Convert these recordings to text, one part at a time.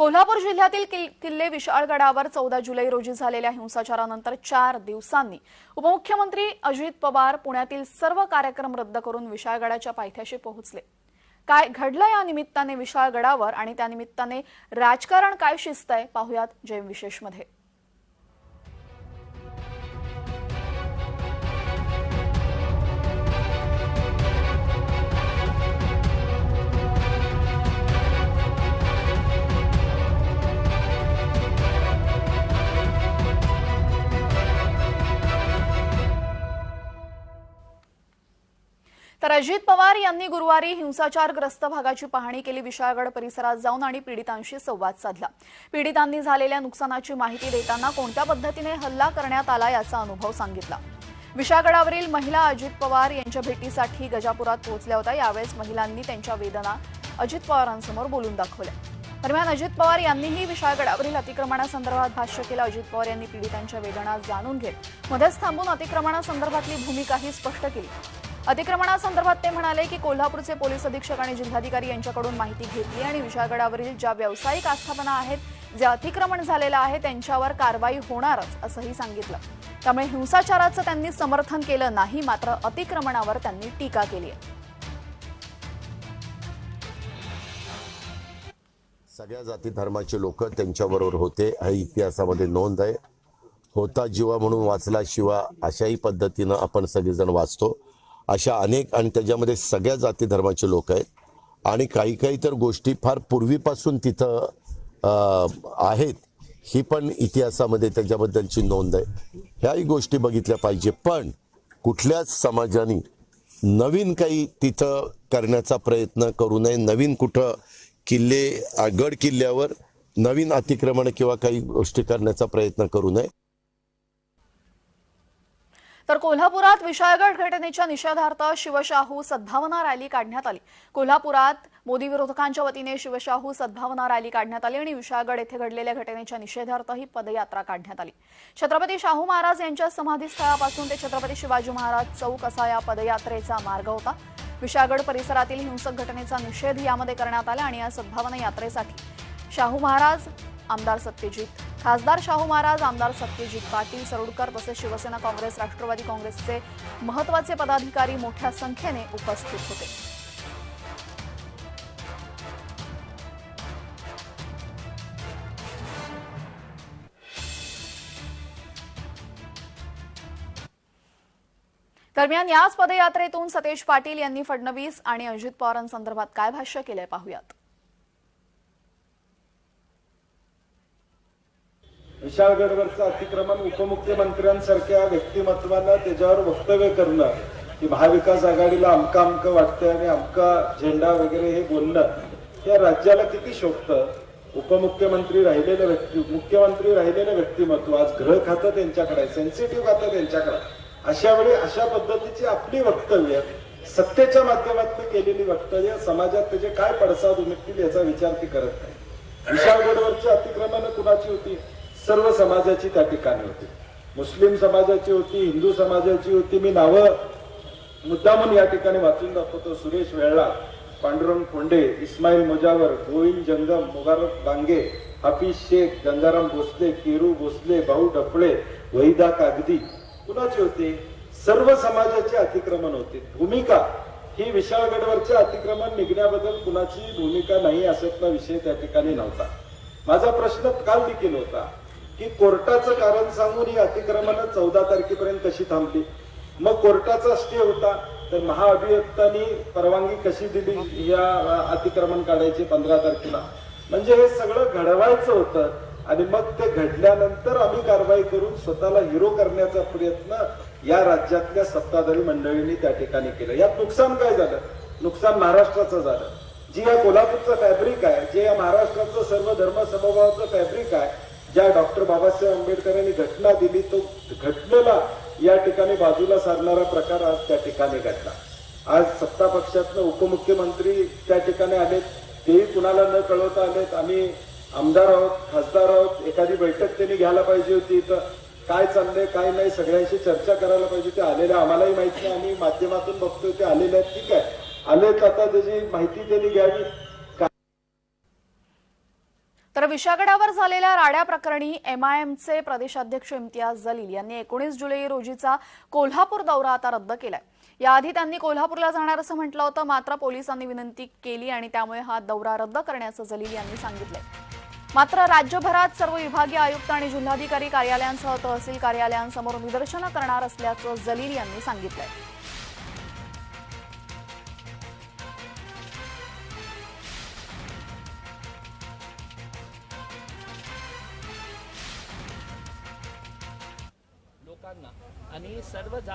कोल्हापूर जिल्ह्यातील किल- किल्ले विशाळगडावर चौदा जुलै रोजी झालेल्या हिंसाचारानंतर चार दिवसांनी उपमुख्यमंत्री अजित पवार पुण्यातील सर्व कार्यक्रम रद्द करून विशाळगडाच्या पायथ्याशी पोहोचले. काय घडलं या निमित्ताने विशाळगडावर आणि त्यानिमित्ताने राजकारण काय शिस्तय पाहुयात जयम तर अजित पवार यांनी गुरुवारी हिंसाचारग्रस्त भागाची पाहणी केली विशाळगड परिसरात जाऊन आणि पीडितांशी संवाद साधला. पीडितांनी झालेल्या नुकसानाची माहिती देताना कोणत्या पद्धतीने हल्ला करण्यात आला याचा अनुभव सांगितला. विशाळगडावरील महिला अजित पवार यांच्या भेटीसाठी गजापुरात पोहोचल्या होत्या. यावेळेस महिलांनी त्यांच्या वेदना अजित पवारांसमोर बोलून दाखवल्या. दरम्यान अजित पवार यांनीही विशाळगडावरील अतिक्रमणासंदर्भात भाष्य केलं. अजित पवार यांनी पीडितांच्या वेदना जाणून घेत मध्येच थांबून अतिक्रमणासंदर्भातली भूमिकाही स्पष्ट केली. अतिक्रमणासंदर्भात ते म्हणाले की कोल्हापूरचे पोलीस अधीक्षक आणि जिल्हाधिकारी यांच्याकडून माहिती घेतली आणि विशाळगडावरील ज्या व्यावसायिक आस्थापना आहेत जे अतिक्रमण झालेलं आहे त्यांच्यावर कारवाई होणारच असंही सांगितलं. त्यामुळे हिंसाचाराचं त्यांनी समर्थन केलं नाही मात्र अतिक्रमणावर त्यांनी टीका केली आहे. सगळ्या जाती धर्माचे लोक त्यांच्याबरोबर होते हा इतिहासामध्ये नोंद आहे. होता जीवा म्हणून वाचला शिवा अशाही पद्धतीनं आपण सगळेजण वाचतो. अशा अनेक आणि त्याच्यामध्ये सगळ्या जाती धर्माचे लोक आहेत. आणि काही काही तर गोष्टी फार पूर्वीपासून तिथं आहेत. ही पण इतिहासामध्ये त्याच्याबद्दलची नोंद आहे. ह्याही गोष्टी बघितल्या पाहिजे. पण कुठल्याच समाजाने नवीन काही तिथं करण्याचा प्रयत्न करू नये. नवीन कुठं किल्ले गड किल्ल्यावर नवीन अतिक्रमण किंवा काही गोष्टी करण्याचा प्रयत्न करू नये. तर कोल्हापुरात विशाळगड घटनेच्या निषेधार्थ शिवशाहू सद्भावना रॅली काढण्यात आली. कोल्हापुरात मोदी विरोधकांच्या वतीने शिवशाहू सद्भावना रॅली काढण्यात आली आणि विशाळगड येथे घडलेल्या घटनेच्या निषेधार्थ ही पदयात्रा काढण्यात आली. छत्रपती शाहू महाराज यांच्या समाधीस्थळापासून ते छत्रपती शिवाजी महाराज चौक असा या पदयात्रेचा मार्ग होता. विशाळगड परिसरातील हिंसक घटनेचा निषेध यामध्ये करण्यात आला आणि या सद्भावना यात्रेसाठी शाहू महाराज आमदार सत्यजित खासदार शाहू महाराज आमदार सत्यजित पाटील सरोडकर तसेच शिवसेना काँग्रेस राष्ट्रवादी काँग्रेसचे महत्त्वाचे पदाधिकारी मोठ्या संख्येने उपस्थित होते. दरम्यान याच पदयात्रेतून सतेज पाटील यांनी फडणवीस आणि अजित पवारांसंदर्भात काय भाष्य केलंय पाहूयात. विशाळगडवरचं अतिक्रमण उपमुख्यमंत्र्यांसारख्या व्यक्तिमत्वानं त्याच्यावर वक्तव्य करणं की महाविकास आघाडीला अमका अमकं वाटतंय आणि अमका झेंडा वगैरे हे बोलणं या राज्याला किती शोभतं? उपमुख्यमंत्री राहिलेलं व्यक्ती मुख्यमंत्री राहिलेलं व्यक्तिमत्व आज ग्रह खातं त्यांच्याकडे सेन्सिटिव्ह खातं त्यांच्याकडे अशा वेळी अशा पद्धतीची आपली वक्तव्य सत्तेच्या माध्यमातून केलेली वक्तव्य समाजात त्याचे काय पडसाद उमटतील याचा विचार ती करत नाही. विशाळगडवरची अतिक्रमण कुणाची होती? सर्व समाजाची त्या ठिकाणी होती. मुस्लिम समाजाची होती हिंदू समाजाची होती. मी नावं मुद्दामून या ठिकाणी वाचून दाखवतो. सुरेश वेळला पांडुरंग कोंडे इस्माईल मुजावर गोविंद जंगम मुबारक बांगे हाफिज शेख गंगाराम भोसले केरू भोसले भाऊ डफळे वहिदा कागदी कुणाची होती? सर्व समाजाचे अतिक्रमण होते. भूमिका ही विशाळगडवरचे अतिक्रमण निघण्याबद्दल कुणाची भूमिका नाही असातला विषय त्या ठिकाणी नव्हता. माझा प्रश्न काल देखील होता. की कोर्टाचं कारण सांगून ही अतिक्रमण चौदा तारखेपर्यंत कशी थांबली? मग कोर्टाचा स्टे होता तर महाअभियुक्तांनी परवानगी कशी दिली या अतिक्रमण काढायची पंधरा तारखेला? म्हणजे हे सगळं घडवायचं होतं आणि मग ते घडल्यानंतर आम्ही कारवाई करून स्वतःला हिरो करण्याचा प्रयत्न या राज्यातल्या सत्ताधारी मंडळींनी त्या ठिकाणी केलं. यात नुकसान काय झालं? नुकसान महाराष्ट्राचं झालं. जी या कोल्हापूरचं फॅब्रिक आहे जे या महाराष्ट्राचं सर्व धर्म समभावाचं फॅब्रिक आहे ज्या डॉक्टर बाबासाहेब आंबेडकरांनी घटना दिली तो घटनेला या ठिकाणी बाजूला सारणारा प्रकार आज त्या ठिकाणी घडला. आज सत्ता पक्षातनं उपमुख्यमंत्री त्या ठिकाणी आलेत तेही कुणाला न कळवता आलेत. आम्ही आमदार आहोत खासदार आहोत एखादी बैठक त्यांनी घ्यायला पाहिजे होती. इथं काय चाललंय काय नाही सगळ्यांशी चर्चा करायला पाहिजे ते आलेल्या आम्हालाही माहिती नाही आम्ही माध्यमातून बघतोय ते आलेले आहेत. ठीक आहे. आलेत आता त्याची माहिती त्यांनी घ्यावी. तर विशागडावर झालेल्या राड्या प्रकरणी एमआयएमचे प्रदेशाध्यक्ष इम्तियाज जलील यांनी एकोणीस जुलै रोजीचा कोल्हापूर दौरा आता रद्द केलाय. याआधी त्यांनी कोल्हापूरला जाणार असं म्हटलं होतं मात्र पोलिसांनी विनंती केली आणि त्यामुळे हा दौरा रद्द करण्याचं जलील यांनी सांगितलंय. मात्र राज्यभरात सर्व विभागीय आयुक्त आणि जिल्हाधिकारी कार्यालयांसह तहसील कार्यालयांसमोर निदर्शनं करणार असल्याचं जलील यांनी सांगितलंय.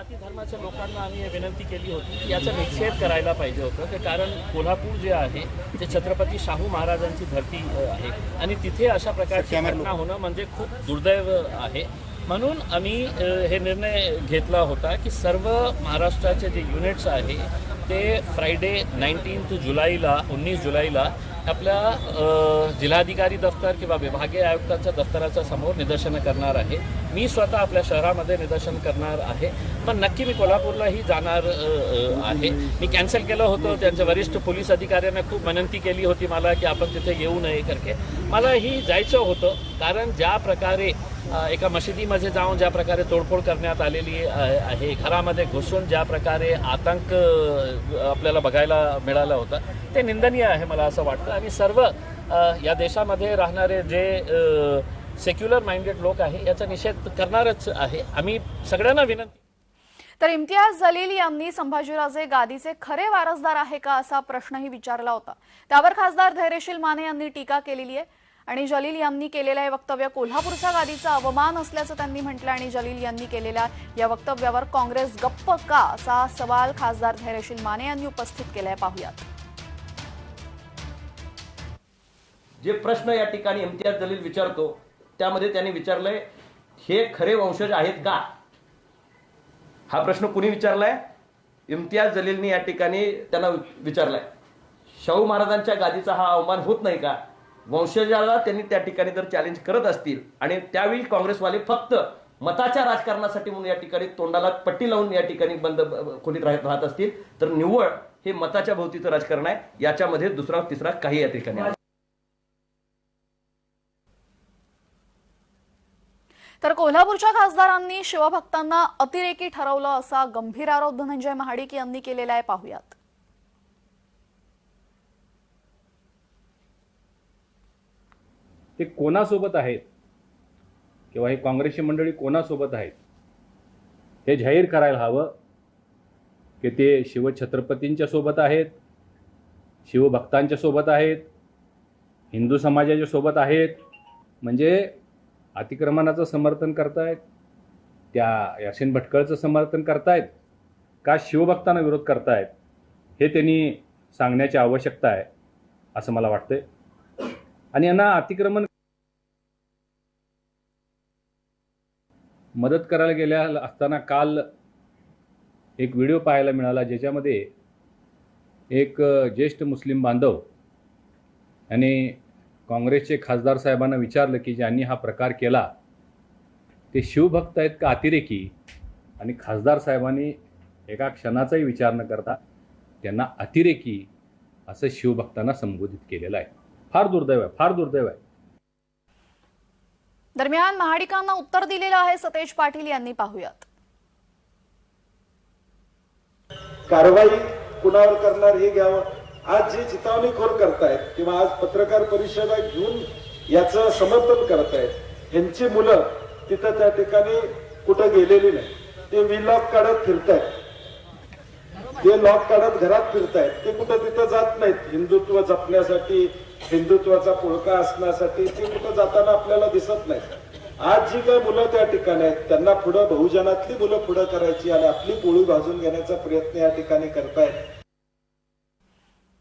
जाती धर्माच्या लोकांना आम्ही हे विनंती केली होती की याचा निषेध करायला पाहिजे होतं की कारण कोल्हापूर जे आहे ते छत्रपती शाहू महाराजांची धरती आहे. आणि तिथे अशा प्रकारची घटना होणं म्हणजे खूप दुर्दैव आहे. म्हणून आम्ही हे निर्णय घेतला होता की सर्व महाराष्ट्राचे जे युनिट्स आहे ते फ्रायडे नाईन्टीन्थ जुलैला उन्नीस जुलैला आपल्या जिल्हाधिकारी दफ्तर किंवा विभागीय आयुक्तांच्या दफ्तराच्या समोर निदर्शनं करणार आहे. मी स्वतः आपल्या शहरामध्ये निदर्शन करणार आहे. पण नक्की मी कोल्हापूरलाही जाणार आहे. मी कॅन्सल केलं होतं. त्यांच्या वरिष्ठ पोलीस अधिकाऱ्यांना खूप विनंती केली होती मला की आपण तिथे येऊ नये करके. मलाही जायचं होतं कारण ज्या प्रकारे एका मशिदीमध्ये जाऊन ज्या प्रकारे तोडफोड करण्यात आलेली आहे घरामध्ये घुसून ज्या प्रकारे आतंक आपल्याला बघायला मिळाला होता ते निंदनीय आहे मला असं वाटतं. आणि सर्व या देशामध्ये राहणारे जे सेक्युलर माइंडेड लोक आहे याचा निषेध करणारच आहे. आम्ही सगळ्यांना विनंती तर इम्तियाज जलील यांनी संभाजीराजे गादीचे खरे वारसदार आहे का असा प्रश्नही विचारला होता. त्यावर खासदार धैर्यशील माने यांनी टीका केलेली आहे. आणि जलील यांनी केलेलं हे वक्तव्य कोल्हापूरच्या गादीचा अवमान असल्याचं त्यांनी म्हटलं आणि जलील यांनी केलेल्या या वक्तव्यावर काँग्रेस गप्प का असा सवाल खासदार धैर्यशील माने यांनी उपस्थित केलाय. पाहुयात. जे प्रश्न या ठिकाणी इम्तियाज जलील विचारतो त्यामध्ये त्यांनी विचारलंय हे खरे वंशज आहेत का? हा प्रश्न कुणी विचारलाय? इम्तियाज जलीलनी या ठिकाणी त्यांना विचारलाय. शाहू महाराजांच्या गादीचा हा अवमान होत नाही का? वंशजाला त्यांनी त्या ठिकाणी जर चॅलेंज करत असतील आणि त्यावेळी काँग्रेसवाले फक्त मताच्या राजकारणासाठी म्हणून या ठिकाणी तोंडाला पट्टी लावून या ठिकाणी बंद खोलीत राहत राहत असतील तर निव्वळ हे मताच्या भोवतीचं राजकारण आहे. याच्यामध्ये दुसरा तिसरा काही या ठिकाणी तर कोल्हापूरच्या खासदारांनी शिवभक्तांना अतिरेकी ठरवलं असा गंभीर आरोप धनंजय महाडिक यांनी केलेला आहे. पाहुयात. ते कोणासोबत आहेत? किंवा हे काँग्रेसची मंडळी कोणासोबत आहेत? हे जाहीर करायला हवं की ते शिवछत्रपतींच्या सोबत आहेत शिवभक्तांच्या सोबत आहेत हिंदू समाजाच्या सोबत आहेत म्हणजे अतिक्रमणाचं समर्थन करतायत त्या यासीन भटकळचं समर्थन करतायत का शिवभक्तांना विरोध करतायत हे त्यांनी सांगण्याची आवश्यकता आहे असं मला वाटतंय. आणि यांना अतिक्रमण मदत करायला गेल्या असताना काल एक व्हिडिओ पाहायला मिळाला ज्याच्यामध्ये एक ज्येष्ठ मुस्लिम बांधव आणि काँग्रेसचे खासदार साहेबांना विचारलं की ज्यांनी हा प्रकार केला ते शिवभक्त आहेत का अतिरेकी? आणि खासदार साहेबांनी एका क्षणाचाही विचार न करता त्यांना अतिरेकी असं शिवभक्तांना संबोधित केलेलं आहे. फार दुर्दैव आहे फार दुर्दैव आहे. दरम्यान महाडिकांना उत्तर दिलेलं आहे सतेज पाटील यांनी पाहुयात. कारवाई कुणावर करणार हे घ्यावं? आज जे चितावणीखोर करतायत किंवा आज पत्रकार परिषदा घेऊन याचं समर्थन करतायत ह्यांची मुलं तिथं त्या ठिकाणी कुठं गेलेली नाही. ते विलॉक काढत फिरतायत. ते लॉक काढत घरात फिरतायत. ते कुठं तिथं जात नाहीत. हिंदुत्व जपण्यासाठी हिंदुत्वाचा पुळका असण्यासाठी ते कुठं जाताना आपल्याला दिसत नाहीत. आज जी काही मुलं त्या ठिकाणी आहेत त्यांना पुढं बहुजनातली मुलं पुढं करायची आणि आपली पोळी भाजून घेण्याचा प्रयत्न या ठिकाणी करतायत.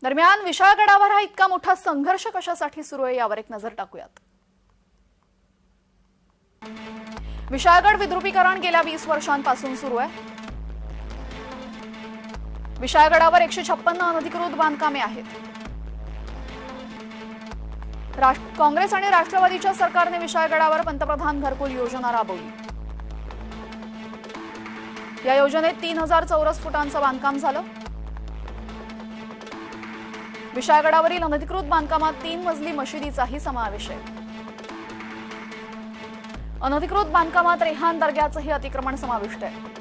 दरम्यान विशाळगडावर हा इतका मोठा संघर्ष कशासाठी सुरू आहे यावर एक नजर टाकूयात. विशाळगड विद्रुपीकरण गेल्या वीस वर्षांपासून सुरू आहे. विशाळगडावर एकशे छप्पन्न अनधिकृत बांधकामे आहेत. काँग्रेस आणि राष्ट्रवादीच्या सरकारने विशाळगडावर पंतप्रधान घरकुल योजना राबवली. या योजनेत तीन हजार चौरस फुटांचं बांधकाम झालं. विशाळगडावरील अनधिकृत बांधकामात तीन मजली मशिदीचाही समावेश आहे. अनधिकृत बांधकामात रेहान दर्ग्याचंही अतिक्रमण समाविष्ट आहे.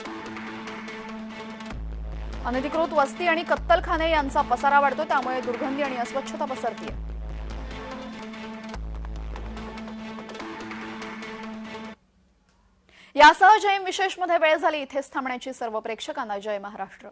अनधिकृत वस्ती आणि कत्तलखाने यांचा पसारा वाढतो त्यामुळे दुर्गंधी आणि अस्वच्छता पसरतीये. यासह जय विशेषमध्ये वेळ झाली. इथेच थांबण्याची सर्व प्रेक्षकांना जय महाराष्ट्र.